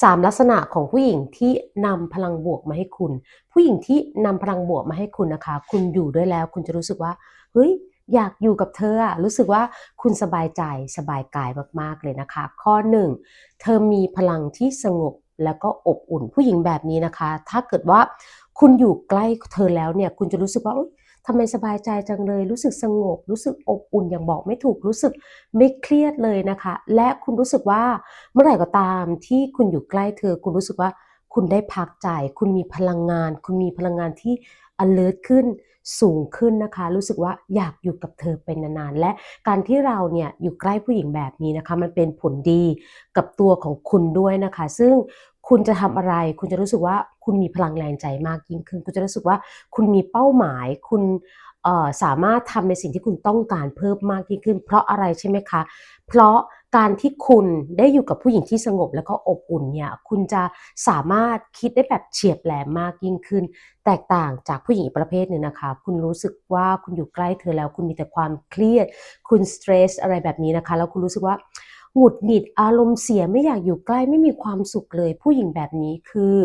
สามลักษณะของผู้หญิงที่นำพลังบวกมาให้คุณ ผู้หญิงที่นำพลังบวกมาให้คุณนะคะ คุณอยู่ด้วยแล้ว คุณจะรู้สึกว่าเฮ้ยอยากอยู่กับเธออะรู้สึกว่าคุณสบายใจสบายกายมากๆเลยนะคะ ข้อหนึ่งเธอมีพลังที่สงบแล้วก็อบอุ่นผู้หญิงแบบนี้นะคะ ถ้าเกิดว่าคุณอยู่ใกล้เธอแล้วเนี่ยคุณจะรู้สึกว่า ทำไมสบายใจจังเลย รู้สึกสงบ รู้สึกอบอุ่นอย่างบอกไม่ถูกรู้สึกไม่เครียดเลยนะคะ และคุณรู้สึกว่าเมื่อไหร่ก็ตามที่คุณอยู่ใกล้เธอ คุณรู้สึกว่าคุณได้พักใจ คุณมีพลังงาน คุณมีพลังงานที่ alert ขึ้น สูงขึ้นนะคะ รู้สึกว่าอยากอยู่กับเธอเป็นนานๆ และการที่เราเนี่ยอยู่ใกล้ผู้หญิงแบบนี้นะคะ มันเป็นผลดีกับตัวของคุณด้วยนะคะ ซึ่งคุณจะทำอะไร คุณจะรู้สึกว่าคุณมีพลังแรงใจมากยิ่งขึ้น คุณจะรู้สึกว่าคุณมีเป้าหมาย คุณ สามารถทำในสิ่งที่คุณต้องการเพิ่มมากยิ่งขึ้น เพราะอะไรใช่ไหมคะ เพราะการที่คุณได้อยู่กับผู้หญิงที่สงบแล้วก็อบอุ่นเนี่ยคุณจะสามารถคิดได้แบบเฉียบแหลมมากยิ่งขึ้น แตกต่างจากผู้หญิงประเภทหนึ่งนะคะ คุณรู้สึกว่าคุณอยู่ใกล้เธอแล้ว คุณมีแต่ความเครียด คุณสเตรสอะไรแบบนี้นะคะ แล้วคุณรู้สึกว่าหงุดหงิดอารมณ์เสียไม่อยากอยู่ใกล้ไม่มีความสุขเลย ผู้หญิงแบบนี้คือ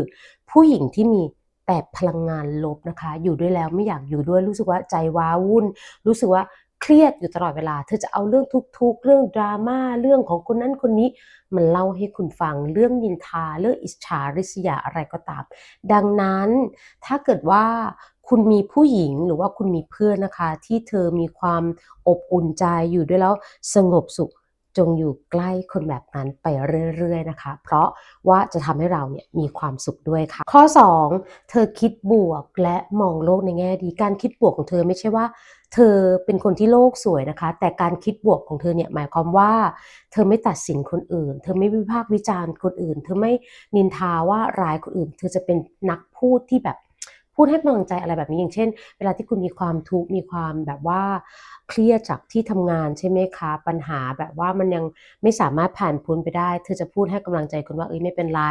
ผู้หญิงที่มี แต่พลังงานลบนะคะ อยู่ด้วยแล้วไม่อยากอยู่ด้วยรู้สึกว่าใจว้าวุ่น รู้สึกว่าเครียดอยู่ตลอดเวลา เธอจะเอาเรื่องทุกๆ เรื่องดราม่าเรื่องของคนนั้นคนนี้มันเล่าให้คุณฟังเรื่องนินทาเรื่องอิจฉาริษยาอะไรก็ตาม ดังนั้นถ้าเกิดว่าคุณมีผู้หญิงหรือว่าคุณมีเพื่อนนะคะ ที่เธอมีความอบอุ่นใจอยู่ด้วยแล้วสงบสุข จงอยู่ใกล้คนแบบนั้นไปเรื่อยๆนะคะ เพราะว่าจะทำให้เราเนี่ยมีความสุขด้วยค่ะ ข้อ 2 เธอคิดบวกและมองโลกในแง่ดีการคิดบวกของเธอไม่ใช่ว่า เธอเป็นคนที่โลกสวยนะคะ แต่การคิดบวกของเธอเนี่ยหมายความว่า เธอไม่ตัดสินคนอื่น เธอไม่วิพากษ์วิจารณ์คนอื่น เธอไม่นินทาว่าร้ายคนอื่น เธอจะเป็นนักพูดที่แบบ พูดให้กำลังใจอะไรแบบนี้อย่างเช่น เวลาที่คุณมีความทุกข์มีความแบบว่าเครียดจากที่ทำงานใช่ไหมคะ ปัญหาแบบว่ามันยังไม่สามารถผ่านพ้นไปได้ เธอจะพูดให้กำลังใจคุณว่าเอ้ยไม่เป็นไร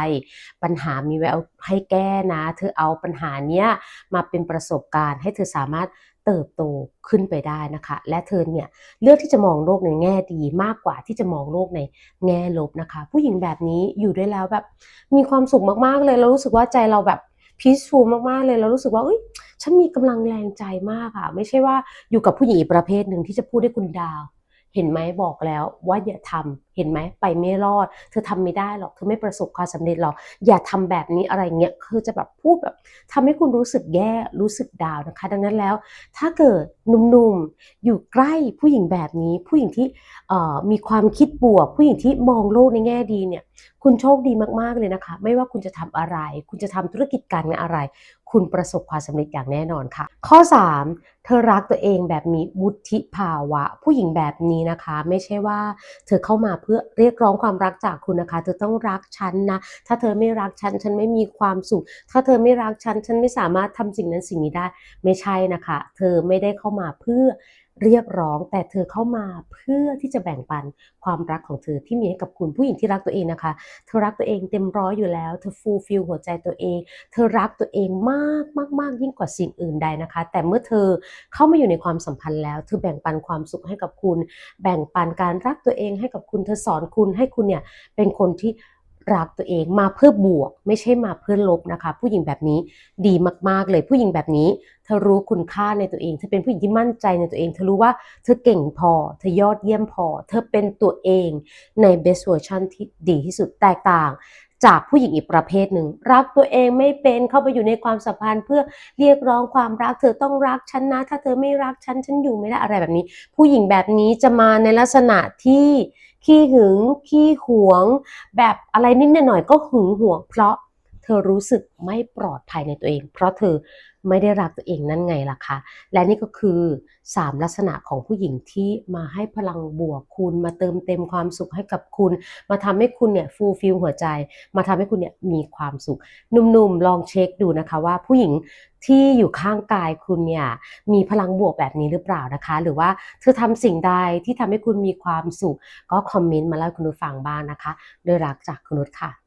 ปัญหามีแววให้แก้นะ เธอเอาปัญหาเนี้ยมาเป็นประสบการณ์ให้เธอสามารถเติบโตขึ้นไปได้นะคะ และเธอเนี่ยเลือกที่จะมองโลกในแง่ดีมากกว่าที่จะมองโลกในแง่ลบนะคะ ผู้หญิงแบบนี้อยู่ด้วยแล้วแบบมีความสุขมากๆเลยเรารู้สึกว่าใจเราแบบ พีชฟูมากๆเลยเรารู้สึกว่าเอ้ยฉันมีกำลังแรงใจมากอะไม่ใช่ว่าอยู่กับผู้หญิงอีกประเภทหนึ่งที่จะพูดให้คุณดาว เห็นไหมบอกแล้วว่าอย่าทำเห็นไหมไปไม่รอด เธอทำไม่ได้หรอกเธอไม่ประสบความสำเร็จหรอกอย่าทำแบบนี้อะไรเงี้ยคือจะแบบพูดแบบทำให้คุณรู้สึกแย่รู้สึกดาวนะคะ ดังนั้นแล้ว ถ้าเกิดหนุ่มๆอยู่ใกล้ผู้หญิงแบบนี้ ผู้หญิงที่มีความคิดบวก ผู้หญิงที่มองโลกในแง่ดีเนี่ย คุณโชคดีมากๆเลยนะคะ ไม่ว่าคุณจะทำอะไร คุณจะทำธุรกิจการงานอะไรคุณประสบความสำเร็จอย่างแน่นอนค่ะ ข้อ 3 เธอรักตัวเองแบบมีวุฒิภาวะ ผู้หญิงแบบนี้นะคะ ไม่ใช่ว่า เธอเข้ามาเพื่อเรียกร้องความรักจากคุณนะคะ เธอต้องรักฉันนะ ถ้าเธอไม่รักฉันฉันไม่มีความสุข ถ้าเธอไม่รักฉันฉันไม่สามารถทำสิ่งนั้นสิ่งนี้ได้ ไม่ใช่นะคะ เธอไม่ได้เข้ามาเพื่อ เรียกร้อง แต่เธอเข้ามาเพื่อที่จะแบ่งปันความรักของเธอที่มีให้กับคุณผู้หญิงที่รักตัวเองนะคะ เธอรักตัวเองเต็มร้อยอยู่แล้ว เธอฟูลฟิลหัวใจตัวเอง เธอรักตัวเองมากมากมากยิ่งกว่าสิ่งอื่นใดนะคะ แต่เมื่อเธอเข้ามาอยู่ในความสัมพันธ์แล้ว เธอแบ่งปันความสุขให้กับคุณ แบ่งปันการรักตัวเองให้กับคุณ เธอสอนคุณให้คุณเนี่ยเป็นคนที่ รักตัวเองมาเพื่อบวก ไม่ใช่มาเพื่อลบนะคะ ผู้หญิงแบบนี้ดีมากๆเลยผู้หญิงแบบนี้ เธอรู้คุณค่าในตัวเองเธอเป็นผู้หญิงที่มั่นใจในตัวเอง เธอรู้ว่าเธอเก่งพอ เธอยอดเยี่ยมพอ เธอเป็นตัวเองในเบสเวอร์ชันที่ดีที่สุดแตกต่าง จากผู้หญิงอีกประเภทหนึ่ง รักตัวเองไม่เป็นเข้าไปอยู่ในความสัมพันธ์ เพื่อเรียกร้องความรักเธอต้องรักฉันนะ ถ้าเธอไม่รักฉันฉันอยู่ไม่ได้อะไรแบบนี้ ผู้หญิงแบบนี้จะมาในลักษณะที่ขี้หึงขี้หวง แบบอะไรนิดหน่อยก็หึงหวงเพราะ ธอรู้สึกไม่ปลอดภัยในตัวเอง เพราะเธอไม่ได้รักตัวเองนั่นไงล่ะคะ และนี่ก็คือ 3 ลักษณะของผู้หญิงที่มาให้พลังบวกคุณ มาเติมเต็มความสุขให้กับคุณ มาทำให้คุณเนี่ยฟูลฟิลหัวใจ มาทำให้คุณเนี่ยมีความสุข หนุ่มๆลองเช็คดูนะคะว่าผู้หญิงที่อยู่ข้างกายคุณเนี่ยมีพลังบวกแบบนี้หรือเปล่านะคะ หรือว่าเธอทำสิ่งใดที่ทำให้คุณมีความสุข ก็คอมเมนต์มาเล่าคุณนุชฟังบ้างนะคะ ด้วยรักจากคุณนุชค่ะ